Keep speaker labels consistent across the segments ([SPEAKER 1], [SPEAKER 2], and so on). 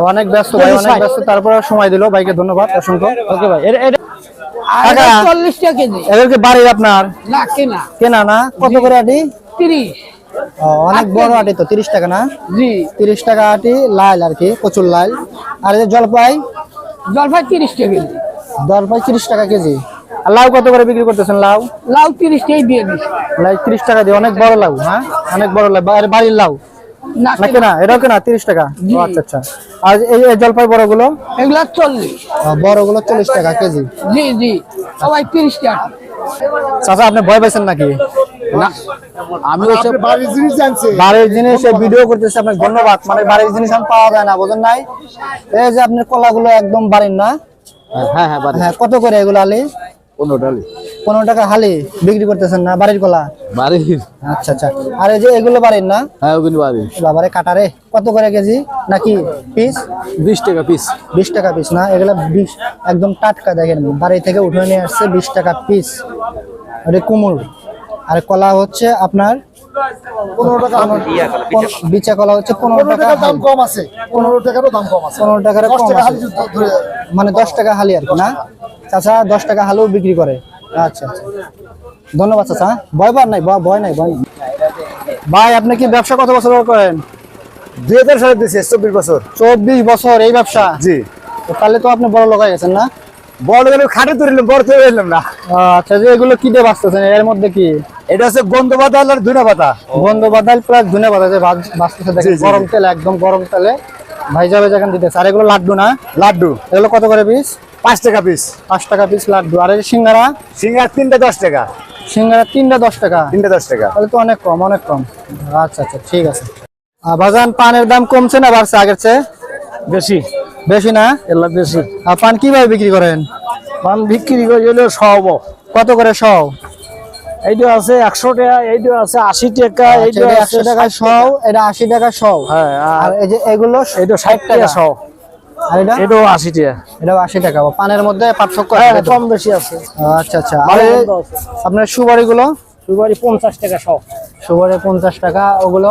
[SPEAKER 1] অনেক ব্যস্ত ভাই অনেক ব্যস্ত। তারপরে সময় দিল। ভাইকে ধন্যবাদ অসংখ্য। ওকে ভাই এটা- টাকা?
[SPEAKER 2] কেজি।
[SPEAKER 1] এদেরকে বাড়ির আপনার?
[SPEAKER 2] না কেনা।
[SPEAKER 1] কেনা না? কত করে আটি?
[SPEAKER 2] তিরিশ।
[SPEAKER 1] অনেক বড় আটি তো তিরিশ টাকা না?
[SPEAKER 2] জি।
[SPEAKER 1] তিরিশ টাকা আটি লাল আর কি প্রচুর লাল। আর এই জলপাই?
[SPEAKER 2] জলপাই তিরিশ টাকা কেজি।
[SPEAKER 1] জলপাই তিরিশ টাকা কেজি। আর লাউ কত করে বিক্রি করতেছেন লাউ?
[SPEAKER 2] লাউ তিরিশ টাকাই দিয়ে দিস
[SPEAKER 1] লাউ তিরিশ টাকা দিয়ে অনেক বড় লাউ হ্যাঁ? অনেক বড় লাউ আর বাড়ির লাউ।
[SPEAKER 2] না
[SPEAKER 1] না কেনা এটাও কেনা তিরিশ টাকা। ও, আচ্ছা আচ্ছা। আর এই জলপাই বড়গুলো?
[SPEAKER 2] এগুলা চল্লিশ।
[SPEAKER 1] বড়গুলো চল্লিশ টাকা কেজি।
[SPEAKER 2] জি জি। সবাই তিরিশ টাকা।
[SPEAKER 1] চাচা আপনি ভয় পাইছেন নাকি?
[SPEAKER 2] না
[SPEAKER 1] আমি হচ্ছে
[SPEAKER 3] বাড়ির জিনিস জানছে
[SPEAKER 1] বাড়ির জিনিস ভিডিও করতেছে আপনাকে ধন্যবাদ। মানে বাড়ির জিনিস এখন পাওয়া যায় না বোঝেন নাই? এই যে আপনার কলাগুলো একদম বাড়ির না?
[SPEAKER 3] হ্যাঁ হ্যাঁ
[SPEAKER 1] হ্যাঁ কত করে এগুলো আলি?
[SPEAKER 3] পনেরো
[SPEAKER 1] টাকা হালি। বিক্রি করতেছেন না? বাড়ির কলা?
[SPEAKER 3] বাড়ির।
[SPEAKER 1] আচ্ছা আচ্ছা। আর এই যে এগুলো বাড়ির না?
[SPEAKER 3] হ্যাঁ ওগুলো বাড়ির।
[SPEAKER 1] বাবারে কাটারে কত করে কেজি? নাকি পিস
[SPEAKER 3] বিশ টাকা পিস
[SPEAKER 1] বিশ টাকা পিস না? এগুলো বিশ একদম টাটকা দেখেন। বাড়ি থেকে উঠে নিয়ে আসছে বিশ টাকা পিস কুমড় আর কলা হচ্ছে আপনার
[SPEAKER 3] পনেরো টাকা
[SPEAKER 1] বিচা কলা হচ্ছে পনেরো টাকা
[SPEAKER 3] দাম কম আছে। পনেরো টাকারও দাম কম আছে।
[SPEAKER 1] পনেরো টাকার কম
[SPEAKER 3] টাকা
[SPEAKER 1] আছে।
[SPEAKER 3] হালি যদি ধরে
[SPEAKER 1] মানে দশ টাকা হালি আর কি না? চাচা দশ টাকা হালেও বিক্রি করে। আচ্ছা আচ্ছা। ধন্যবাদ চাচা ভয় পার নাই ভয়- নাই ভয় নাই। ভাই আপনি কি ব্যবসা কত বছর করেন?
[SPEAKER 3] দুই হাজার সালে দিয়েছে চব্বিশ বছর।
[SPEAKER 1] চব্বিশ বছর এই ব্যবসা?
[SPEAKER 3] জি।
[SPEAKER 1] তাহলে তো আপনি বড় লোক হয়ে গেছেন না?
[SPEAKER 3] বড় গেলে খাটে তুলিলাম বড় তুলে এলাম না।
[SPEAKER 1] আচ্ছা যে এগুলো কি দিয়ে বাঁচতেছেন এর মধ্যে কি?
[SPEAKER 3] এটা হচ্ছে গন্ধ পাতা আর ধুনা পাতা।
[SPEAKER 1] গন্ধ বাদাল প্লাস ধনে পাতা যে ভাজতেছে দেখেন গরম তেলে একদম গরম তেলে ভাইজা ভাইজা এখান দিতেছে। আর এগুলো লাড্ডু না?
[SPEAKER 3] লাড্ডু।
[SPEAKER 1] এগুলো কত করে পিস
[SPEAKER 3] পাঁচ টাকা পিস
[SPEAKER 1] পাঁচ টাকা পিস লাড্ডু আর এই সিঙ্গারা?
[SPEAKER 3] সিঙ্গার তিনটা দশ টাকা।
[SPEAKER 1] সিঙ্গারা তিনটা দশ টাকা?
[SPEAKER 3] তিনটা দশ টাকা।
[SPEAKER 1] তাহলে তো অনেক কম অনেক কম। আচ্ছা আচ্ছা ঠিক আছে। বাজান পানের দাম কমছে না বাড়ছে আগের চেয়ে?
[SPEAKER 3] বেশি।
[SPEAKER 1] বেশি না?
[SPEAKER 3] এলা বেশি।
[SPEAKER 1] আর পান কীভাবে বিক্রি করেন?
[SPEAKER 3] পান বিক্রি করে হলো সব।
[SPEAKER 1] কত করে সব?
[SPEAKER 3] এইটা আছে একশো টাকা এইটা আছে আশি টাকা এইটা
[SPEAKER 1] আচ্ছা, একশো টাকা সব এটা আশি টাকা সব।
[SPEAKER 3] হ্যাঁ
[SPEAKER 1] আর এই যে এগুলো
[SPEAKER 3] এইটা ষাট টাকা সব।
[SPEAKER 1] আর এটা?
[SPEAKER 3] এটাও টাকা।
[SPEAKER 1] এটাও আশি টাকা। পানের মধ্যে পার্থক্য
[SPEAKER 3] হ্যাঁ
[SPEAKER 1] আছে?
[SPEAKER 3] কম বেশি আছে।
[SPEAKER 1] আচ্ছা আচ্ছা। আর আপনার সুবাড়ি গুলো
[SPEAKER 3] পঞ্চাশ টাকা সব।
[SPEAKER 1] সুপারি পঞ্চাশ টাকা ওগুলো?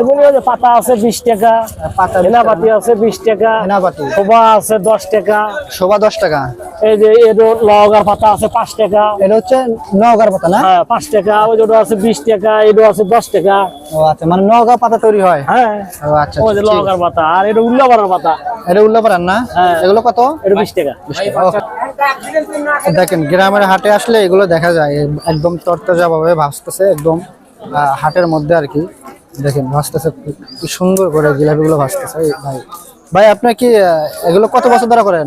[SPEAKER 3] এগুলো যে পাতা আছে বিশ টাকা
[SPEAKER 1] পাতা
[SPEAKER 3] হেনাপাতি আছে বিশ টাকা
[SPEAKER 1] হেনাপাতি।
[SPEAKER 3] শোভা আছে দশ টাকা।
[SPEAKER 1] শোভা দশ টাকা?
[SPEAKER 3] এই যে এর লগার পাতা আছে পাঁচ টাকা।
[SPEAKER 1] এটা হচ্ছে নওগাঁর পাতা না?
[SPEAKER 3] হ্যাঁ পাঁচ টাকা ওই যেটা আছে বিশ টাকা এটা আছে দশ টাকা।
[SPEAKER 1] ও আচ্ছা মানে নওগাঁ পাতা তৈরি হয়?
[SPEAKER 3] হ্যাঁ
[SPEAKER 1] ও আচ্ছা
[SPEAKER 3] ওই যে লগার পাতা আর এটা উল্লাপাড়ার পাতা।
[SPEAKER 1] এটা উল্লাপাড়ার না?
[SPEAKER 3] হ্যাঁ।
[SPEAKER 1] এগুলো কত?
[SPEAKER 3] এটা বিশ টাকা।
[SPEAKER 1] দেখেন গ্রামের হাটে আসলে এগুলো দেখা যায় একদম তরতাজা ভাবে ভাসতেছে একদম। হাটের মধ্যে আর কি। দেখেন ভাসতেছে কি- সুন্দর করে জিলাপিগুলো ভাসতেছে ভাই। ভাই আপনি কি এগুলো কত বছর ধরে করেন?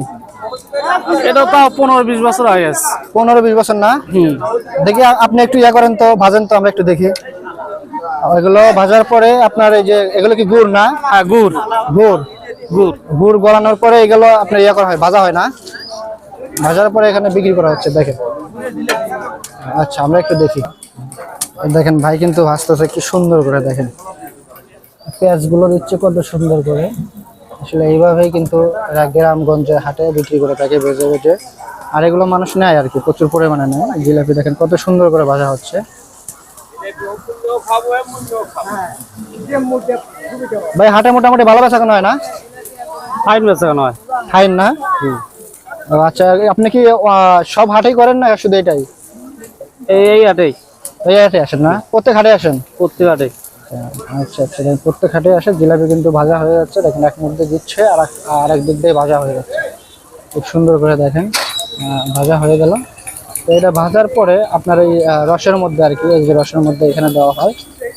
[SPEAKER 3] এটা তাও পনেরো বিশ বছর হয়ে গেছে
[SPEAKER 1] পনেরো বিশ বছর না? দেখি আপনি একটু ইয়া করেন তো ভাজেন তো আমরা একটু দেখি। এগুলো ভাজার পরে আপনার এই যে এগুলো কি গুড় না? হ্যাঁ গুড়। গুড়। গুড়। গুড় গলানোর পরে এগুলো আপনার ইয়া করা হয় ভাজা হয় না? ভাজার পরে এখানে বিক্রি করা হচ্ছে দেখেন। আচ্ছা আমরা একটু দেখি। দেখেন ভাই কিন্তু ভাজতেছে কি সুন্দর করে দেখেন। পেঁয়াজগুলো দিচ্ছে কত সুন্দর করে। আসলে এইভাবেই কিন্তু এরা গ্রামগঞ্জে হাটে বিক্রি করে থাকে বেজে বেজে আর এগুলো মানুষ নেয় আর কি প্রচুর পরিমাণে নেয়। জিলাপি দেখেন কত সুন্দর করে ভাজা হচ্ছে। ভাই হাটে মোটামুটি ভালো বেচা কেনা হয় না?
[SPEAKER 3] ফাইন বেচা কেন হয়।
[SPEAKER 1] ফাইন না? আচ্ছা আপনি কি সব হাটেই করেন না শুধু এটাই?
[SPEAKER 3] এই এই হাটেই।
[SPEAKER 1] এই হাটে আসেন না? প্রত্যেক হাটে আসেন।
[SPEAKER 3] প্রত্যেক
[SPEAKER 1] আচ্ছা আচ্ছা দেখেন প্রত্যেক হাটে আসে জিলাপি কিন্তু ভাজা হয়ে যাচ্ছে। দেখেন এক মধ্যে দিচ্ছে আর আর এক দিক দিয়ে ভাজা হয়ে যাচ্ছে। খুব সুন্দর করে দেখেন। ভাজা হয়ে গেল। তো এটা ভাজার পরে আপনার এই রসের মধ্যে আর কি এই যে রসের মধ্যে এখানে দেওয়া হয়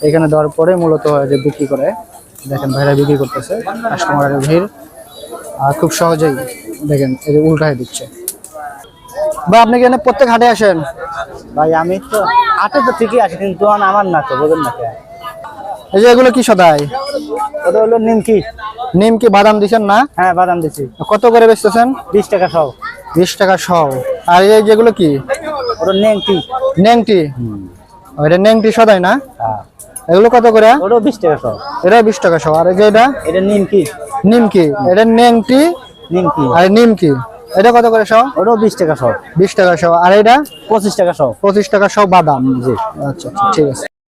[SPEAKER 1] এখানে দেওয়ার পরে মূলত হয় যে বিক্রি করে। দেখেন ভাইরা বিক্রি করতেছে কাস্টমারের ভিড়। আর খুব সহজেই দেখেন এই যে উল্টায় দিচ্ছে। বা আপনি কি এখানে প্রত্যেক হাটে আসেন?
[SPEAKER 3] ভাই আমি তো হাটে তো ঠিকই আছে কিন্তু আমার না তো বোঝেন না
[SPEAKER 1] এই যে এগুলো কি সদাই?
[SPEAKER 3] ওটা হলো নিমকি।
[SPEAKER 1] নিমকি বাদাম দিচ্ছেন না?
[SPEAKER 3] হ্যাঁ বাদাম দিচ্ছি
[SPEAKER 1] কত করে বেচতেছেন?
[SPEAKER 3] বিশ টাকা সব।
[SPEAKER 1] বিশ টাকা সব। আর এই যেগুলো কি?
[SPEAKER 3] ওটা নেংটি।
[SPEAKER 1] নেংটি ও, এটা নেংটি সদাই না?
[SPEAKER 3] হ্যাঁ।
[SPEAKER 1] এগুলো কত করে?
[SPEAKER 3] ওটা বিশ টাকা সব।
[SPEAKER 1] এটা বিশ টাকা সব। আর এই যে এটা?
[SPEAKER 3] এটা নিমকি।
[SPEAKER 1] নিমকি। এটা নেংটি
[SPEAKER 3] নিমকি।
[SPEAKER 1] আর নিমকি। এটা কত করে সহ
[SPEAKER 3] ওটাও বিশ টাকা সহ
[SPEAKER 1] বিশ টাকা সহ আর এটা?
[SPEAKER 3] পঁচিশ টাকা সহ
[SPEAKER 1] পঁচিশ টাকা সব বাদাম জি। আচ্ছা আচ্ছা ঠিক আছে।